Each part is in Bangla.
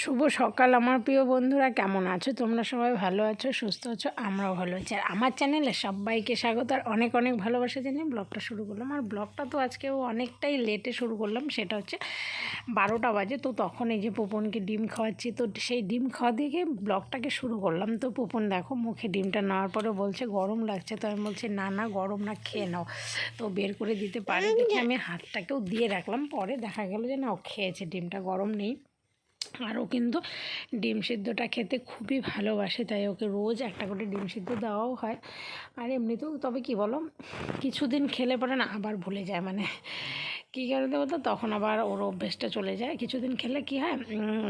শুভ সকাল আমার প্রিয় বন্ধুরা, কেমন আছো? তোমরা সবাই ভালো আছো, সুস্থ আছো? আমরাও ভালো আছি। আর আমার চ্যানেলে সবাইকে স্বাগত, আর অনেক অনেক ভালোবাসা জানিয়ে ব্লগটা শুরু করলাম। আর ব্লগটা তো আজকেও অনেকটাই লেটে শুরু করলাম, সেটা হচ্ছে বারোটা বাজে। তো তখন এই যে পুপনকে ডিম খাওয়াচ্ছি, তো সেই ডিম খাওয়া দিয়ে ব্লগটাকে শুরু করলাম। তো পুপন দেখো, মুখে ডিমটা নেওয়ার পরে বলছে, গরম লাগছে। তো আমি বলছি, না না, গরম না, খেয়ে নাও। তো বের করে দিতে পারে দেখে আমি হাতটাকেও দিয়ে রাখলাম। পরে দেখা গেল যে না, ও খেয়েছে ডিমটা, গরম নেই। আর ও কিন্তু ডিম সিদ্ধটা খেতে খুবই ভালোবাসে, তাই ওকে রোজ একটা করে ডিম সিদ্ধ দেওয়াও হয়। আর এমনিতেও, তবে কি বলো, কিছুদিন খেলে পরে না আবার ভুলে যায় মানে কী কারণে বলতো? তখন আবার ওর অভ্যেসটা চলে যায়। কিছুদিন খেলে কি হয়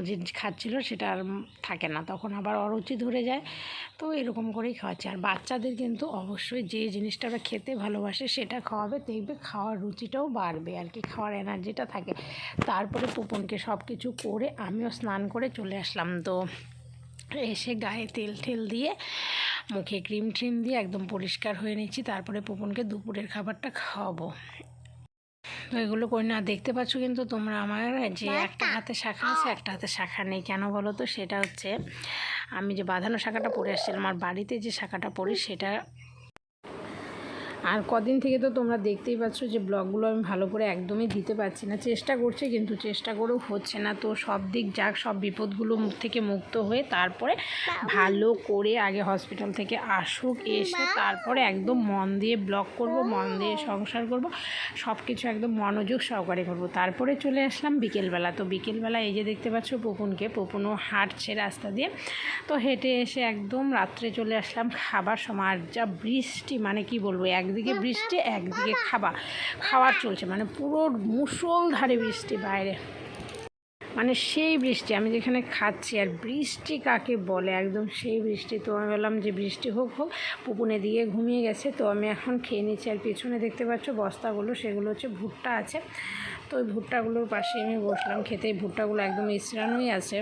যে খাচ্ছিল সেটা আর থাকে না। তখন আবার অরুচি ধরে যায়। তো এরকম করেই খাওয়াচ্ছে। আর বাচ্চাদের কিন্তু অবশ্যই যে জিনিসটা ওরা খেতে ভালোবাসে সেটা খাওয়াবে, দেখবে খাওয়ার রুচিটাও বাড়বে। আর কি খাওয়ার এনার্জিটা থাকে। তারপরে পুপনকে সব কিছু করে আমিও স্নান করে চলে আসলাম। তো এসে গায়ে তেল টেল দিয়ে, মুখে ক্রিম ট্রিম দিয়ে একদম পরিষ্কার হয়ে নিচ্ছি। তারপরে পুপনকে দুপুরের খাবারটা খাওয়াবো। তো এগুলো করি না দেখতে পাচ্ছ কিন্তু তোমরা আমার যে একটা হাতে শাখা আছে একটা হাতে শাখা নেই। কেন বলো তো? সেটা হচ্ছে আমি যে বাঁধানো শাখাটা পরে আসছিলাম আমার বাড়িতে যে শাখাটা পরি সেটা আর কদিন থেকে তো তোমরা দেখতেই পাচ্ছ যে ব্লগগুলো আমি ভালো করে একদমই দিতে পারছি না। চেষ্টা করছি কিন্তু চেষ্টা করেও হচ্ছে না। তো সব দিক যাক, সব বিপদগুলো থেকে মুক্ত হয়ে তারপরে ভালো করে আগে হসপিটাল থেকে আসুক, এসে তারপরে একদম মন দিয়ে ব্লগ করব, মন দিয়ে সংসার করব সব কিছু একদম মনোযোগ সহকারে করব। তারপরে চলে আসলাম বিকেলবেলা। তো বিকেলবেলা এই যে দেখতে পাচ্ছ পুপুনকে, পুপুনও হাঁটছে রাস্তা দিয়ে। তো হেঁটে এসে একদম রাত্রে চলে আসলাম খাবার সময় আর যা বৃষ্টি মানে কি বলব একদিকে বৃষ্টি একদিকে খাবার। খাওয়ার চলছে মানে পুরো মুষলধারে বৃষ্টি বাইরে। মানে সেই বৃষ্টি আমি যেখানে খাচ্ছি আর বৃষ্টি কাকে বলে? একদম সেই বৃষ্টি। তো আমি বললাম যে বৃষ্টি হোক হোক পুপুনে দিয়ে ঘুমিয়ে গেছে। তো আমি এখন খেয়ে নিচ্ছি আর পেছনে দেখতে পাচ্ছ বস্তাগুলো সেগুলো হচ্ছে ভুট্টা আছে। তো ওই ভুট্টাগুলোর পাশে আমি বসলাম খেতে। ভুট্টাগুলো একদম ইসরানোই আছে।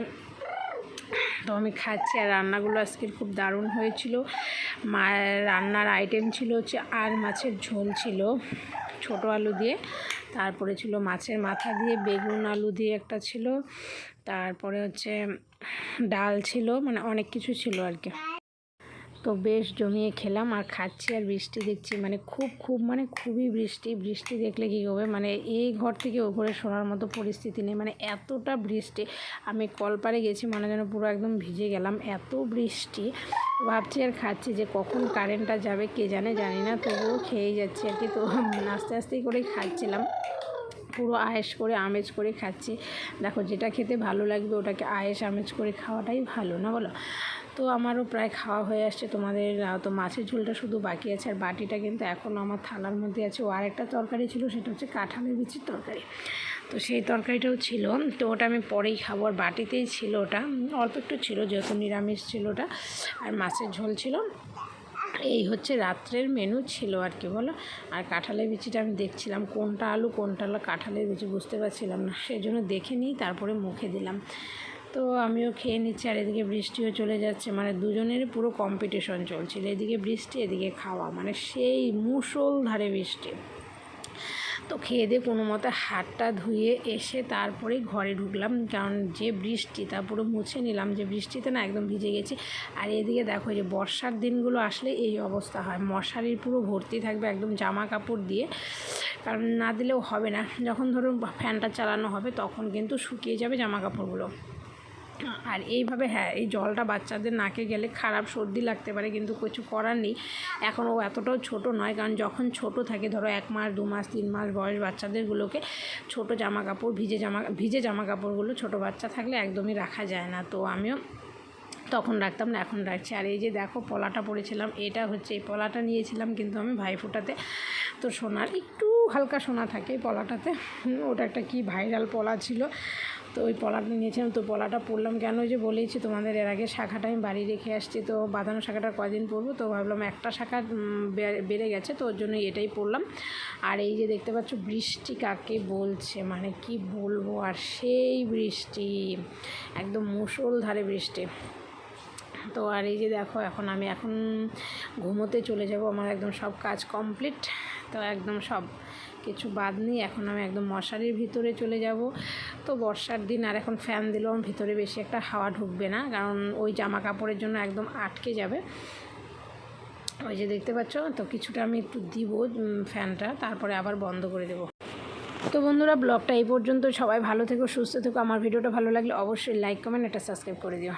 তো আমি খাচ্ছি আর রান্নাগুলো আজকের খুব দারুণ হয়েছিল। মা রান্নার আইটেম ছিল হচ্ছে আর মাছের ঝোল ছিল, ছোট আলু দিয়ে। তারপরে ছিল মাছের মাথা দিয়ে, বেগুন আলু দিয়ে একটা ছিল। তারপরে হচ্ছে ডাল ছিল মানে অনেক কিছু ছিল আর কি। তো বেশ জমিয়ে খেলাম আর খাচ্ছি আর বৃষ্টি দেখছি। মানে খুব খুব মানে খুবই বৃষ্টি। বৃষ্টি দেখলে কী হবে মানে এই ঘর থেকে ও ঘরে শোনার মতো পরিস্থিতি নেই। মানে এতটা বৃষ্টি। আমি কলপারে গেছি মানে যেন পুরো একদম ভিজে গেলাম। এত বৃষ্টি। ভাবছি আর খাচ্ছি যে কখন কারেন্টটা যাবে কে জানে, জানি না। তবুও খেয়েই যাচ্ছি আর কি। তো আস্তে আস্তেই করেই খাচ্ছিলাম। পুরো আয়েস করে আমেজ করে খাচ্ছি। দেখো, যেটা খেতে ভালো লাগবে ওটাকে আয়েস আমেজ করে খাওয়াটাই ভালো, না বলো? তো আমারও প্রায় খাওয়া হয়ে আসছে। তোমাদের তো মাছের ঝোলটা শুধু বাকি আছে। আর বাটিটা কিন্তু এখনও আমার থালার মধ্যে আছে। ও আরেকটা তরকারি ছিল, সেটা হচ্ছে কাঁঠালের বিচির তরকারি। তো সেই তরকারিটাও ছিল। তো ওটা আমি পরেই খাব। আর বাটিতেই ছিল ওটা। অল্প একটু ছিল, যেহেতু নিরামিষ ছিল ওটা। আর মাছের ঝোল ছিল। এই হচ্ছে রাত্রের মেনু ছিল আর কি, বলো? আর কাঁঠালের বিচিটা আমি দেখছিলাম। কোনটা আলু কোনটা আলু কাঁঠালের বিচি বুঝতে পারছিলাম না। সেই জন্য দেখে নিই, তারপরে মুখে দিলাম। তো আমিও খেয়ে নিচ্ছি, আর এদিকে বৃষ্টিও চলে যাচ্ছে। মানে দুজনেরই পুরো কম্পিটিশন চলছিল। এদিকে বৃষ্টি, এদিকে খাওয়া। মানে সেই মুষলধারে বৃষ্টি। তো খেয়ে দিয়ে কোনো মতে হাতটা ধুয়ে এসে তারপরেই ঘরে ঢুকলাম। কারণ যে বৃষ্টি, তা পুরো মুছে নিলাম। যে বৃষ্টিতে না একদম ভিজে গেছি। আর এদিকে দেখো যে বর্ষার দিনগুলো আসলে এই অবস্থা হয়। মশারির পুরো ভর্তি থাকবে একদম জামা কাপড় দিয়ে। কারণ না দিলেও হবে না। যখন ধরুন ফ্যানটা চালানো হবে, তখন কিন্তু শুকিয়ে যাবে জামা কাপড়গুলো আর এইভাবে হ্যাঁ এই জলটা বাচ্চাদের নাকে গেলে খারাপ সর্দি লাগতে পারে, কিন্তু কিছু করার নেই। এখন ও এতটাও ছোট নয়, কারণ যখন ছোট থাকে, ধরো এক মাস, দু মাস, তিন মাস বয়স বাচ্চাদেরগুলোকে ছোট জামা কাপড় ভিজে জামা ভিজে জামা কাপড়গুলো ছোট বাচ্চা থাকলে একদমই রাখা যায় না। তো আমিও তখন রাখতাম না, এখন রাখছি। আর এই যে দেখো, পলাটা পরেছিলাম, এটা হচ্ছে, এই পলাটা নিয়েছিলাম কিন্তু আমি ভাইফোঁটাতে। তো সোনার, একটু হালকা সোনা থাকে পলাটাতে। ওটা একটা কি ভাইরাল পলা ছিল। তো ওই পলাটা নিয়েছিলাম, তো পলাটা পরলাম কেন? ওই যে বলেইছি তোমাদের এর আগে শাখাটা আমি বাড়ি রেখে আসছি, তো বাঁধানো শাখাটা কদিন পরবো? তো ভাবলাম একটা শাখা বেড়ে গেছে, তো ওর জন্য এটাই পরলাম। আর এই যে দেখতে পাচ্ছ বৃষ্টি কাকে বলছে মানে কি বলব? আর সেই বৃষ্টি, একদম মুষলধারে বৃষ্টি। তো আর এই যে দেখো, এখন আমি এখন ঘুমোতে চলে যাব, আমার একদম সব কাজ কমপ্লিট, তো একদম সব কিছু বাদ নেই, এখন আমি একদম মশারির ভিতরে চলে যাব। তো বর্ষার দিন আর এখন ফ্যান দিলেও ভিতরে বেশি একটা হাওয়া ঢুকবে না, কারণ ওই জামা কাপড়ের জন্য একদম আটকে যাবে। ওই যে দেখতে পাচ্ছ, তো কিছুটা আমি একটু দিব ফ্যানটা তারপরে আবার বন্ধ করে দেবো। তো বন্ধুরা, ব্লগটা এই পর্যন্ত। সবাই ভালো থেকো, সুস্থ থেকো। আমার ভিডিওটা ভালো লাগলে অবশ্যই লাইক কমেন্ট এটা সাবস্ক্রাইব করে দিও।